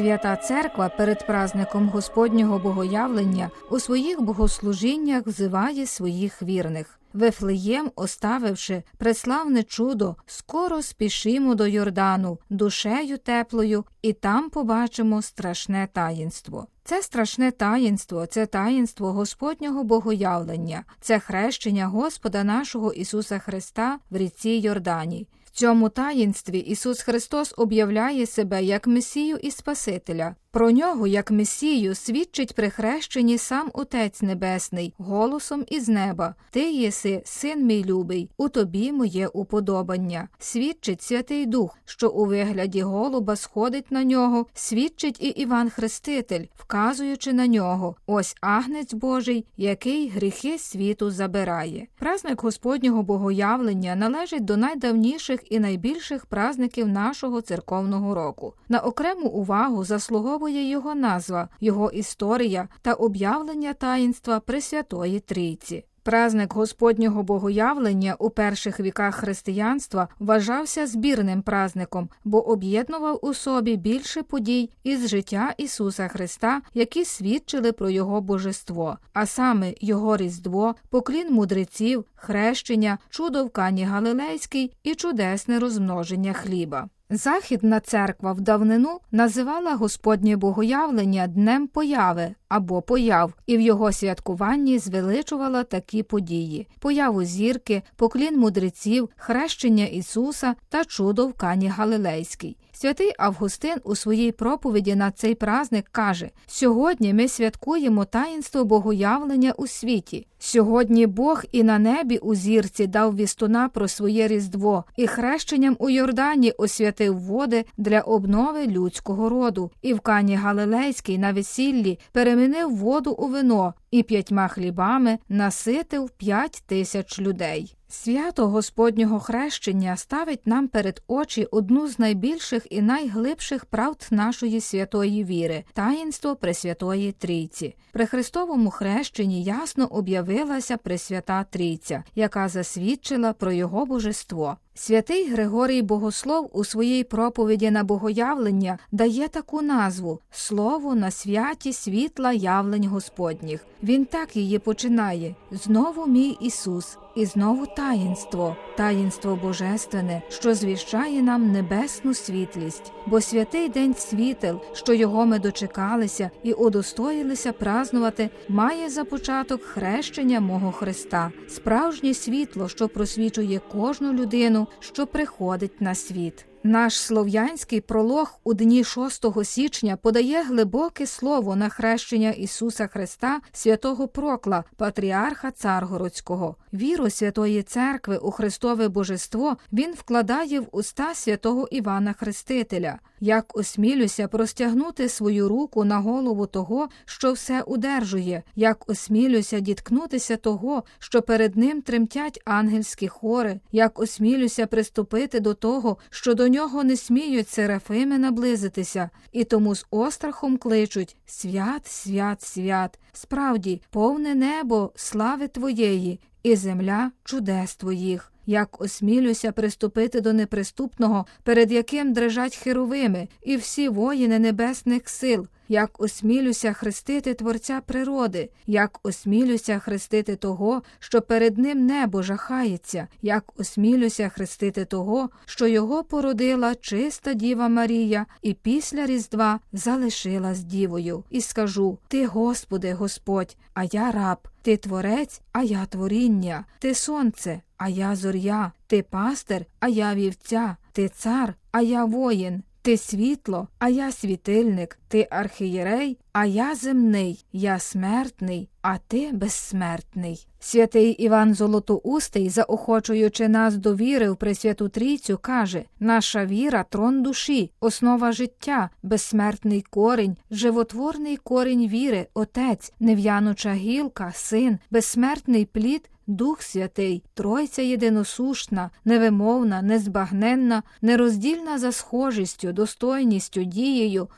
Свята Церква перед праздником Господнього Богоявлення у своїх богослужіннях взиває своїх вірних. Вифлеєм, оставивши преславне чудо, скоро спішимо до Йордану, душею теплою, і там побачимо страшне таїнство. Це страшне таїнство, це таїнство Господнього Богоявлення, це хрещення Господа нашого Ісуса Христа в ріці Йордані. Цьому таїнстві Ісус Христос об'являє себе як Месію і Спасителя. Про нього, як Месію, свідчить при хрещенні сам Отець Небесний, голосом із неба. Ти єси, син мій любий, у тобі моє уподобання. Свідчить Святий Дух, що у вигляді голуба сходить на нього, свідчить і Іван Хреститель, вказуючи на нього. Ось агнець Божий, який гріхи світу забирає. Празник Господнього Богоявлення належить до найдавніших і найбільших празників нашого церковного року. На окрему увагу заслуговує його назва, його історія та об'явлення таїнства Пресвятої Трійці. Празник Господнього Богоявлення у перших віках християнства вважався збірним празником, бо об'єднував у собі більше подій із життя Ісуса Христа, які свідчили про Його божество, а саме Його Різдво, поклін мудреців, хрещення, чудо в Кані Галилейській і чудесне розмноження хліба. Західна церква в давнину називала Господнє Богоявлення Днем появи або появ, і в його святкуванні звеличувала такі події: появу зірки, поклін мудреців, хрещення Ісуса та чудо в Кані Галилейській. Святий Августин у своїй проповіді на цей праздник каже: сьогодні ми святкуємо таїнство богоявлення у світі. Сьогодні Бог і на небі у зірці дав вістуна про своє різдво, і хрещенням у Йордані освятив води для обнови людського роду, і в Кані Галилейській на весіллі перемінив воду у вино і п'ятьма хлібами наситив п'ять тисяч людей. Свято Господнього хрещення ставить нам перед очі одну з найбільших і найглибших правд нашої святої віри таїнство Пресвятої Трійці. При Христовому хрещенні ясно об'явилася Пресвята Трійця, яка засвідчила про його божество. Святий Григорій Богослов у своїй проповіді на богоявлення дає таку назву Слово на святі світла явлень Господніх. Він так її починає знову мій Ісус, і знову таїнство, таїнство Божественне, що звіщає нам небесну світлість, бо святий день світел, що його ми дочекалися і удостоїлися празнувати, має за початок хрещення мого Христа, справжнє світло, що просвічує кожну людину, що приходить на світ. Наш слов'янський пролог у дні 6 січня подає глибоке слово на хрещення Ісуса Христа, святого Прокла, патріарха Царгородського. Віру Святої Церкви у Христове Божество він вкладає в уста святого Івана Хрестителя. Як осмілюся простягнути свою руку на голову того, що все удержує, як осмілюся діткнутися того, що перед ним тремтять ангельські хори, як осмілюся приступити до того, що до нього не сміють серафими наблизитися, і тому з острахом кличуть Свят, свят, свят, справді, повне небо слави Твоєї, і земля чудес Твоїх. Як осмілюся приступити до неприступного, перед яким дрижать херовими, і всі воїни небесних сил, як осмілюся хрестити Творця природи, як осмілюся хрестити того, що перед ним небо жахається, як осмілюся хрестити того, що його породила чиста Діва Марія, і після Різдва залишилась дівою, і скажу: Ти, Господи, Господь, а я раб, ти творець, а я творіння, ти сонце, а я зоря, ти пастир, а я вівця, ти цар, а я воїн. Ти світло, а я світильник, ти архієрей, а я земний, я смертний, а ти безсмертний. Святий Іван Золотоустий, заохочуючи нас до віри в Пресвяту Трійцю, каже: наша віра трон душі, основа життя, безсмертний корінь, животворний корінь віри, Отець, нев'януча гілка, син, безсмертний плід. Дух Святий, Тройця єдиносушна, невимовна, незбагненна, нероздільна за схожістю, достойністю, дією,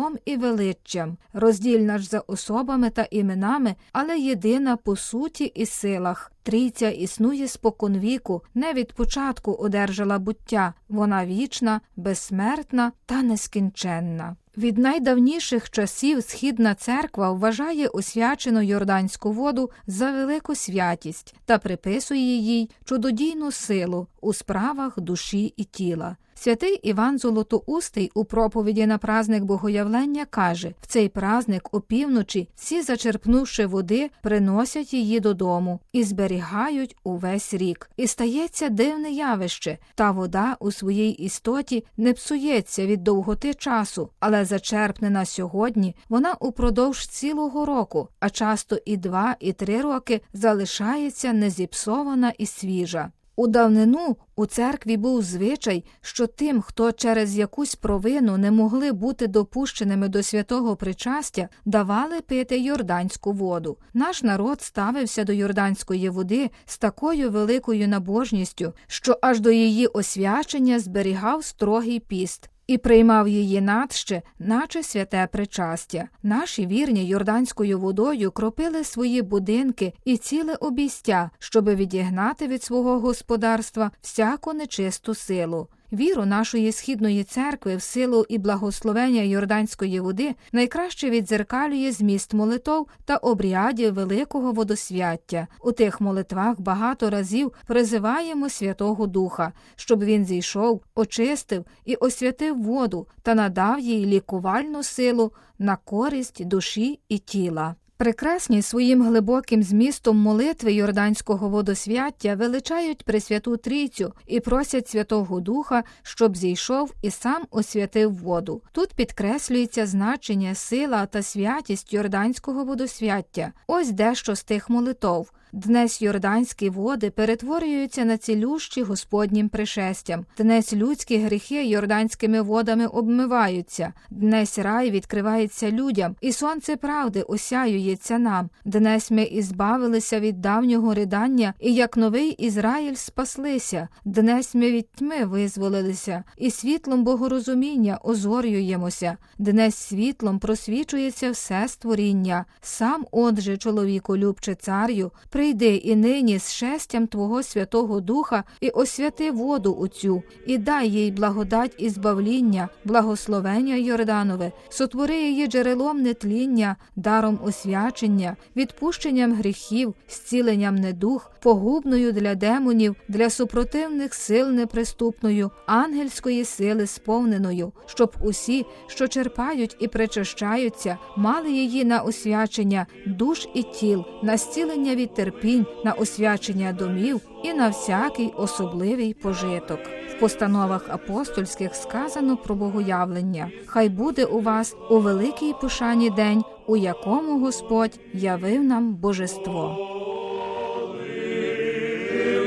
божеством і величчям, роздільна ж за особами та іменами, але єдина по суті і силах. Трійця існує споконвіку, не від початку одержала буття, вона вічна, безсмертна та нескінченна. Від найдавніших часів східна церква вважає освячену йорданську воду за велику святість та приписує їй чудодійну силу у справах душі і тіла. Святий Іван Золотоустий у проповіді на праздник Богоявлення каже: в цей праздник опівночі всі, зачерпнувши води, приносять її додому і зберігають увесь рік. І стається дивне явище. Та вода у своїй істоті не псується від довготи часу, але зачерпнена сьогодні, вона упродовж цілого року, а часто і два, і три роки залишається незіпсована і свіжа. У давнину у церкві був звичай, що тим, хто через якусь провину не могли бути допущеними до святого причастя, давали пити йорданську воду. Наш народ ставився до йорданської води з такою великою набожністю, що аж до її освячення зберігав строгий піст. І приймав її надще, наче святе причастя. Наші вірні йорданською водою кропили свої будинки і ціле обійстя, щоби відігнати від свого господарства всяку нечисту силу. Віру нашої східної церкви в силу і благословення йорданської води найкраще відзеркалює зміст молитов та обрядів великого водосвяття. У тих молитвах багато разів призиваємо Святого Духа, щоб він зійшов, очистив і освятив воду та надав їй лікувальну силу на користь душі і тіла. Прекрасні своїм глибоким змістом молитви Йорданського водосвяття величають Пресвяту Трійцю і просять Святого Духа, щоб зійшов і сам освятив воду. Тут підкреслюється значення, сила та святість Йорданського водосвяття. Ось дещо з тих молитов. Днес йорданські води перетворюються на цілющі Господнім пришестям. Днес людські гріхи йорданськими водами обмиваються. Днес рай відкривається людям, і сонце правди осяюється нам. Днес ми ізбавилися від давнього ридання, і як новий Ізраїль спаслися. Днес ми від тьми визволилися, і світлом богорозуміння озорюємося. Днес світлом просвічується все створіння. Сам, отже, чоловіку любче царю, прийди і нині з шестям Твого Святого Духа і освяти воду оцю, і дай їй благодать і збавління, благословення Йорданове, сотвори її джерелом нетління, даром освячення, відпущенням гріхів, зціленням недух, погубною для демонів, для супротивних сил неприступною, ангельської сили сповненою, щоб усі, що черпають і причащаються, мали її на освячення душ і тіл, на зцілення від терпінь, на освячення домів і на всякий особливий пожиток. В постановах апостольських сказано про богоявлення. Хай буде у вас у великій пошані день, у якому Господь явив нам божество.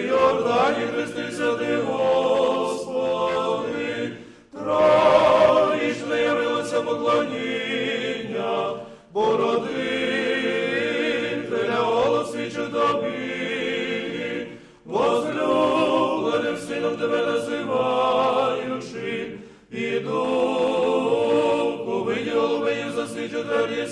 Йордані хрестився ти, голубею засвідчив твоє